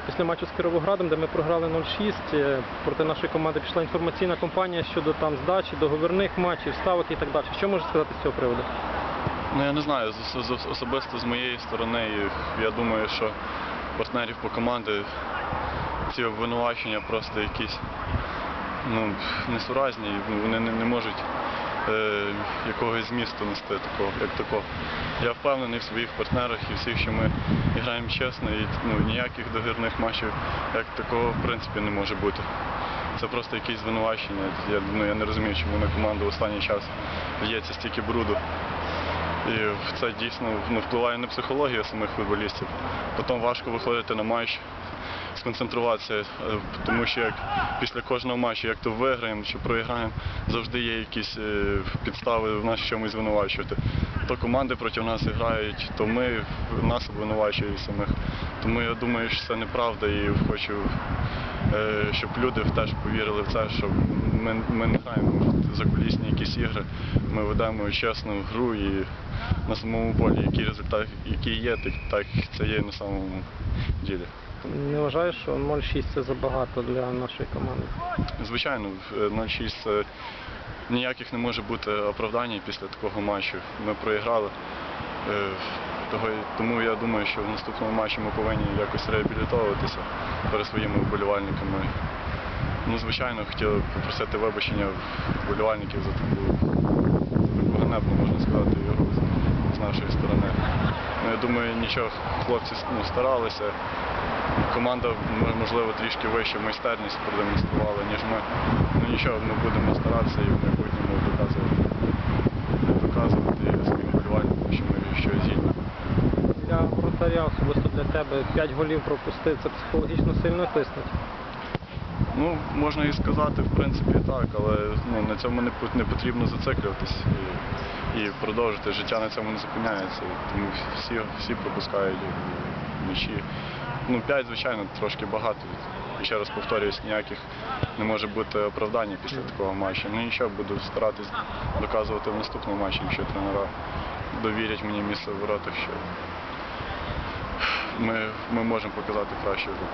Після матчу з Кіровоградом, де ми програли 0-6, е, проти нашої команди пішла інформаційна кампанія щодо там здачі, договірних матчів, ставок і так далі. Що можеш сказати з цього приводу? Ну я не знаю, особисто з моєї сторони, я думаю, що партнерів по команді ці обвинувачення просто якісь ну, несуразні, вони не, не можуть якогось змісту нести такого, як такого. Я впевнений в своїх партнерах і всіх, що ми граємо чесно, і ну, ніяких догірних матчів як такого в принципі не може бути. Це просто якісь звинувачення. Я, ну, я не розумію, чому на команду в останній час лється стільки бруду. І це дійсно ну, впливає на психологію самих футболістів. Потім важко виходити на матч, сконцентруватися, е, тому що як після кожного матчу, як то виграємо чи програємо, завжди є якісь е, підстави в нас чомусь звинувачувати. То команди проти нас грають, то ми нас обвинувачують самих. Тому я думаю, що це неправда і хочу, е, щоб люди теж повірили в це, що ми, ми не граємо в закулісні якісь ігри, ми ведемо чесну гру і на самому полі, який результат, який є, так, так це є на самому ділі. Не вважаєш, що 0-6 це забагато для нашої команди? Звичайно, в, е, 0-6 це ніяких не може бути оправдань після такого матчу. Ми проіграли. Е, тому я думаю, що в наступному матчі ми повинні якось реабілітовуватися перед своїми вболівальниками. Ну, звичайно, хотів попросити вибачення вболівальників за таку, за таку ганебну, можна сказати, ігру з, з нашої сторони. Ну, я думаю, нічого, хлопці ну, старалися. Команда, можливо, трішки вищу майстерність продемонструвала, ніж ми. Ну нічого, ми будемо старатися і в майбутньому доказувати, доказувати своїм що ми щось гідні. Для вратаря, особисто для тебе, 5 голів пропустити, це психологічно сильно тиснуть. Ну, можна і сказати, в принципі, так, але ну, на цьому не потрібно зациклюватись і, продовжити. Життя на цьому не зупиняється. Тому всі, всі пропускають м'ячі. Ну, п'ять, звичайно, трошки багато. Ще раз повторююсь, ніяких не може бути оправдання після такого матчу. Ну нічого, буду старатись доказувати в наступному матчі, якщо тренера довірять мені місце в воротах, що ми, ми можемо показати кращу гру.